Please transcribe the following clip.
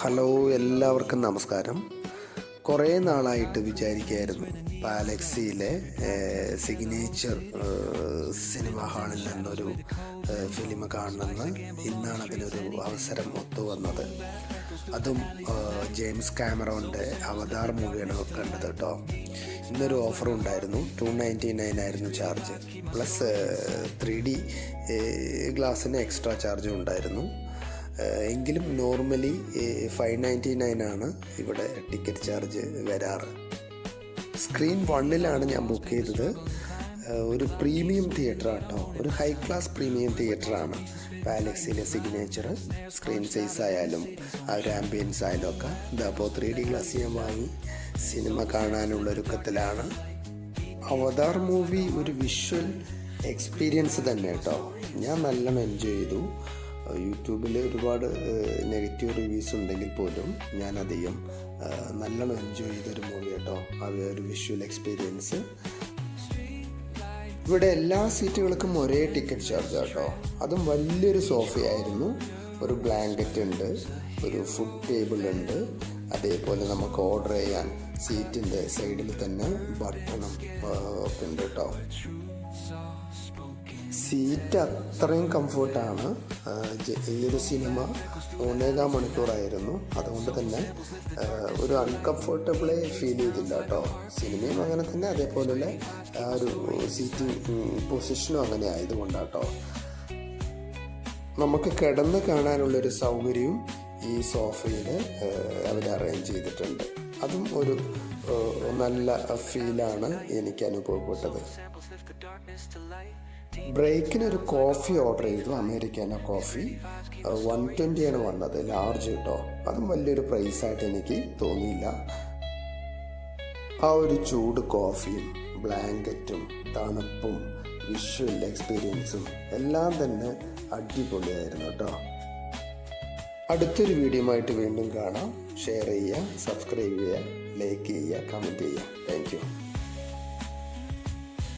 Hello എല്ലാവർക്കും നമസ്കാരം. കുറേ നാളായിട്ട് വിചാരിക്കുകയായിരുന്നു പാലക്സിയിലെ സിഗ്നേച്ചർ സിനിമ ഹാളിൽ നിന്നൊരു ഫിലിം കാണണമെന്ന് ഇന്നാണ് അതിനൊരു അവസരം ഒത്തു വന്നത് അതും ജെയിംസ് ക്യാമറോന്റെ അവതാർ മൂവിയാണ് കണ്ടത് കേട്ടോ. ഇന്നൊരു ഓഫർ ഉണ്ടായിരുന്നു. ടു നയന്റി നയൻ ആയിരുന്നു ചാർജ് പ്ലസ് ത്രീ ഡി ഗ്ലാസ്സിന് എക്സ്ട്രാ ചാർജും ഉണ്ടായിരുന്നു. എങ്കിലും നോർമലി ഫൈവ് നയന്റി നയൻ ആണ് ഇവിടെ ടിക്കറ്റ് ചാർജ് വരാറ്. സ്ക്രീൻ വണ്ണിലാണ് ഞാൻ ബുക്ക് ചെയ്തത്. ഒരു പ്രീമിയം തിയേറ്റർ ആട്ടോ. ഒരു ഹൈ ക്ലാസ് പ്രീമിയം തിയേറ്ററാണ് പാലക്സിലെ സിഗ്നേച്ചർ സ്ക്രീൻ സൈസ് ആയാലും ആ ഒരു ആംബിയൻസ് ആയാലും ഒക്കെ ഇതപ്പോൾ ത്രീ ഡി ഗ്ലാസ് ഞാൻ വാങ്ങി. സിനിമ കാണാനുള്ള ഒരുക്കത്തിലാണ്. അവതാർ മൂവി ഒരു വിഷ്വൽ എക്സ്പീരിയൻസ് തന്നെ കേട്ടോ. ഞാൻ നല്ല എൻജോയ് ചെയ്തു. യൂട്യൂബിൽ ഒരുപാട് നെഗറ്റീവ് റിവ്യൂസ് ഉണ്ടെങ്കിൽ പോലും ഞാൻ നല്ലോണം എൻജോയ് ചെയ്തൊരു മൂവി കേട്ടോ ആ ഒരു വിഷ്വൽ എക്സ്പീരിയൻസ് ഇവിടെ എല്ലാ സീറ്റുകൾക്കും ഒരേ ടിക്കറ്റ് ചാർജ് കേട്ടോ അതും വലിയൊരു സോഫയായിരുന്നു ഒരു ബ്ലാങ്കറ്റ് ഉണ്ട് ഒരു ഫുഡ് ടേബിൾ ഉണ്ട്. അതേപോലെ നമുക്ക് ഓർഡർ ചെയ്യാൻ സീറ്റിന്റെ സൈഡിൽ തന്നെ ബട്ടണും ഒക്കെ ഉണ്ട് കേട്ടോ സീറ്റ് അത്രയും കംഫർട്ടാണ് ഈ സിനിമ മൂന്നേകാൽ മണിക്കൂറായിരുന്നു. അതുകൊണ്ട് തന്നെ ഒരു അൺകംഫർട്ടബിളെ ഫീൽ ചെയ്തില്ല കേട്ടോ സിനിമയും അങ്ങനെ തന്നെ അതേപോലെയുള്ള ആ ഒരു സീറ്റിംഗ് പൊസിഷനും അങ്ങനെ ആയതുകൊണ്ടാട്ടോ നമുക്ക് കിടന്ന് കാണാനുള്ളൊരു സൗകര്യവും ഈ സോഫയിൽ അവർ അറേഞ്ച് ചെയ്തിട്ടുണ്ട്. അതും ഒരു നല്ല ഫീലാണ് എനിക്ക് അനുഭവപ്പെട്ടത്. ബ്രേക്കിന് ഒരു കോഫി ഓർഡർ ചെയ്തു അമേരിക്കാനോ കോഫി. വൺ ട്വന്റിയാണ് വന്നത് ലാർജ് കേട്ടോ അതും വലിയൊരു പ്രൈസായിട്ട് എനിക്ക് തോന്നിയില്ല. ആ ഒരു ചൂട് കോഫിയും ബ്ലാങ്കറ്റും തണുപ്പും വിഷ്വൽ എക്സ്പീരിയൻസും എല്ലാം തന്നെ അടിപൊളിയായിരുന്നു കേട്ടോ അടുത്തൊരു വീഡിയോ ആയിട്ട് വീണ്ടും കാണാം. ഷെയർ ചെയ്യുക സബ്സ്ക്രൈബ് ചെയ്യുക ലൈക്ക് ചെയ്യുക കമന്റ് ചെയ്യുക. താങ്ക്